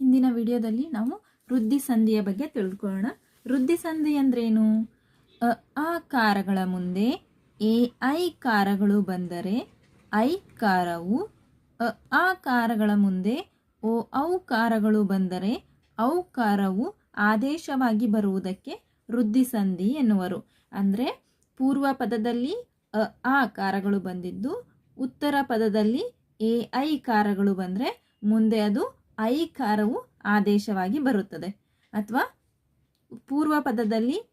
ಇಂದಿನ ವಿಡಿಯೋದಲ್ಲಿ ನಾವು ವೃದ್ಧಿ ಸಂಧಿಯ ಬಗ್ಗೆ ತಿಳ್ಕೊಳ್ಳೋಣ. ವೃದ್ಧಿ ಸಂಧಿ ಅಂದ್ರೇನು? ಆ ಕಾರಗಳ ಮುಂದೆ ಎ, ಐ ಕಾರಗಳು ಬಂದರೆ ಐ ಕಾರವು ಆ ಕಾರಗಳ ಮುಂದೆ ಓ, ಔ ಕಾರಗಳು ಬಂದರೆ ಔ ಕಾರವು ಆದೇಶವಾಗಿ ಬರುವುದಕ್ಕೆ ವೃದ್ಧಿ ಸಂಧಿ ಎನ್ನುವರು. ಅಂದರೆ ಪೂರ್ವ ಪದದಲ್ಲಿ ಅ, ಆ ಕಾರಗಳು ಬಂದಿದ್ದು, ಉತ್ತರ ಪದದಲ್ಲಿ ಎ, ಐ ಕಾರಗಳು ಬಂದರೆ ಮುಂದೆ ಅದು ಐ ಕಾರವು ಆದೇಶವಾಗಿ ಬರುತ್ತದೆ. ಅಥವಾ ಪೂರ್ವ ಪದದಲ್ಲಿ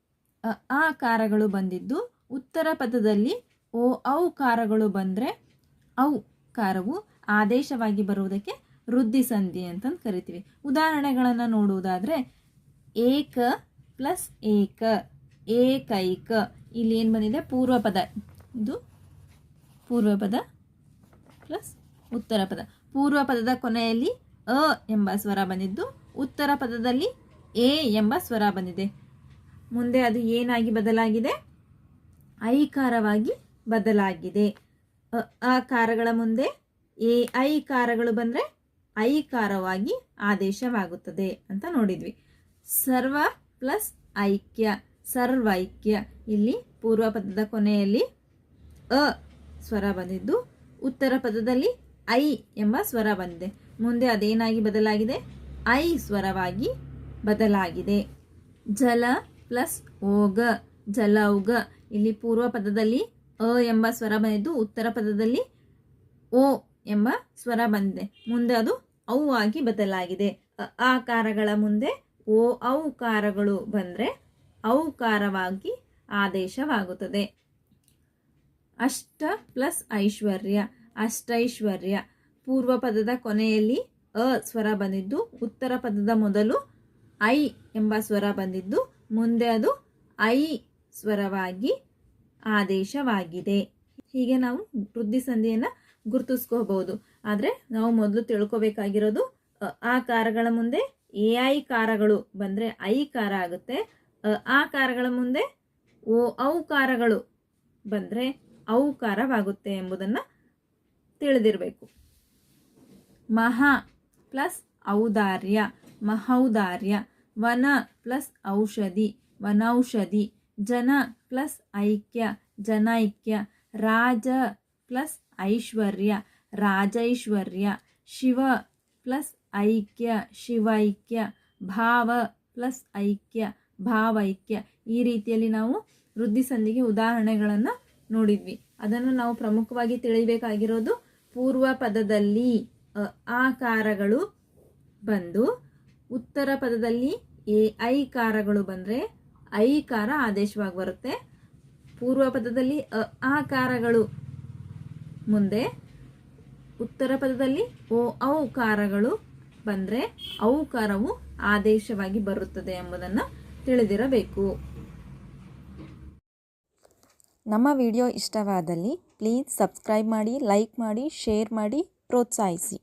ಆ ಕಾರಗಳು ಬಂದಿದ್ದು, ಉತ್ತರ ಪದದಲ್ಲಿ, ಓ, ಔ ಕಾರಗಳು ಬಂದರೆ, ಔ ಕಾರವು ಆದೇಶವಾಗಿ ಬರುವುದಕ್ಕೆ ವೃದ್ಧಿ ಸಂಧಿ ಅಂತಂದು ಕರಿತೀವಿ. ಉದಾಹರಣೆಗಳನ್ನು ನೋಡುವುದಾದರೆ, ಏಕ ಪ್ಲಸ್ ಏಕ, ಏಕೈಕ. ಇಲ್ಲಿ ಏನು ಬಂದಿದೆ? ಪೂರ್ವ ಪದ. ಇದು ಪೂರ್ವ ಪದ ಪ್ಲಸ್ ಉತ್ತರ ಪದ. ಪೂರ್ವ ಪದದ ಕೊನೆಯಲ್ಲಿ ಅ ಎಂಬ ಸ್ವರ ಬಂದಿದ್ದು, ಉತ್ತರ ಪದದಲ್ಲಿ ಎ ಎಂಬ ಸ್ವರ ಬಂದಿದೆ. ಮುಂದೆ ಅದು ಏನಾಗಿ ಬದಲಾಗಿದೆ? ಐಕಾರವಾಗಿ ಬದಲಾಗಿದೆ. ಅ ಕಾರಗಳ ಮುಂದೆ ಎ, ಐ ಕಾರಗಳು ಬಂದರೆ ಐಕಾರವಾಗಿ ಆದೇಶವಾಗುತ್ತದೆ ಅಂತ ನೋಡಿದ್ವಿ. ಸರ್ವ ಪ್ಲಸ್ ಐಕ್ಯ, ಸರ್ವೈಕ್ಯ. ಇಲ್ಲಿ ಪೂರ್ವ ಪದದ ಕೊನೆಯಲ್ಲಿ ಅ ಸ್ವರ ಬಂದಿದ್ದು, ಉತ್ತರ ಪದದಲ್ಲಿ ಐ ಎಂಬ ಸ್ವರ ಬಂದಿದೆ. ಮುಂದೆ ಅದೇನಾಗಿ ಬದಲಾಗಿದೆ? ಐ ಸ್ವರವಾಗಿ ಬದಲಾಗಿದೆ. ಜಲ ಪ್ಲಸ್ ಓಗ ಜಲೌಗ ಇಲ್ಲಿ ಪೂರ್ವ ಪದದಲ್ಲಿ ಅ ಎಂಬ ಸ್ವರ ಬಂದಿದ್ದು, ಉತ್ತರ ಪದದಲ್ಲಿ ಓ ಎಂಬ ಸ್ವರ ಬಂದಿದೆ. ಮುಂದೆ ಅದು ಔ ಆಗಿ ಬದಲಾಗಿದೆ. ಅ ಆ ಕಾರಗಳ ಮುಂದೆ ಓ ಔಕಾರಗಳು ಕಾರಗಳು ಬಂದರೆ ಔಕಾರವಾಗಿ ಆದೇಶವಾಗುತ್ತದೆ. ಅಷ್ಟ ಪ್ಲಸ್ ಐಶ್ವರ್ಯ, ಅಷ್ಟೈಶ್ವರ್ಯ. ಪೂರ್ವ ಪದದ ಕೊನೆಯಲ್ಲಿ ಅ ಸ್ವರ ಬಂದಿದ್ದು, ಉತ್ತರ ಪದದ ಮೊದಲು ಐ ಎಂಬ ಸ್ವರ ಬಂದಿದ್ದು, ಮುಂದೆ ಅದು ಐ ಸ್ವರವಾಗಿ ಆದೇಶವಾಗಿದೆ. ಹೀಗೆ ನಾವು ವೃದ್ಧಿ ಸಂಧಿಯನ್ನು ಗುರುತಿಸ್ಕೋಬಹುದು. ಆದರೆ ನಾವು ಮೊದಲು ತಿಳ್ಕೋಬೇಕಾಗಿರೋದು ಆ ಕಾರಗಳ ಮುಂದೆ ಎ ಐ ಕಾರಗಳು ಬಂದರೆ ಐ ಕಾರ ಆಗುತ್ತೆ. ಆ ಕಾರಗಳ ಮುಂದೆ ಓ, ಔ ಕಾರಗಳು ಬಂದರೆ ಔಕಾರವಾಗುತ್ತೆ ಎಂಬುದನ್ನು ತಿಳಿದಿರಬೇಕು. ಮಹಾ ಪ್ಲಸ್ ಔದಾರ್ಯ, ಮಹೌದಾರ್ಯ, ವನ ಪ್ಲಸ್ ಔಷಧಿ, ವನೌಷಧಿ, ಜನ ಪ್ಲಸ್ ಐಕ್ಯ, ಜನೈಕ್ಯ, ರಾಜ ಪ್ಲಸ್ ಐಶ್ವರ್ಯ, ರಾಜೈಶ್ವರ್ಯ, ಶಿವ ಪ್ಲಸ್ ಐಕ್ಯ, ಶಿವೈಕ್ಯ, ಭಾವ ಪ್ಲಸ್ ಐಕ್ಯ, ಭಾವೈಕ್ಯ ಈ ರೀತಿಯಲ್ಲಿ ನಾವು ವೃದ್ಧಿ ಸಂಧಿಗೆ ಉದಾಹರಣೆಗಳನ್ನು ನೋಡಿದ್ವಿ. ಅದನ್ನು ನಾವು ಪ್ರಮುಖವಾಗಿ ತಿಳಿಬೇಕಾಗಿರೋದು ಪೂರ್ವ ಪದದಲ್ಲಿ. ಆಕಾರಗಳು ಬಂದು ಉತ್ತರ ಪದದಲ್ಲಿ ಎ, ಐ ಕಾರಗಳು ಬಂದರೆ ಕಾರ ಆದೇಶವಾಗಿ ಬರುತ್ತೆ. ಪೂರ್ವ ಪದದಲ್ಲಿ ಅ ಆಕಾರಗಳು ಮುಂದೆ, ಉತ್ತರ ಪದದಲ್ಲಿ ಓ ಔಕಾರಗಳು ಬಂದರೆ ಔಕಾರವು ಆದೇಶವಾಗಿ ಬರುತ್ತದೆ ಎಂಬುದನ್ನು ತಿಳಿದಿರಬೇಕು. ನಮ್ಮ ವಿಡಿಯೋ ಇಷ್ಟವಾದಲ್ಲಿ ಪ್ಲೀಸ್ ಸಬ್ಸ್ಕ್ರೈಬ್ ಮಾಡಿ, ಲೈಕ್ ಮಾಡಿ, ಶೇರ್ ಮಾಡಿ. ಪ್ರೋತ್ಸಾಹಿಸಿ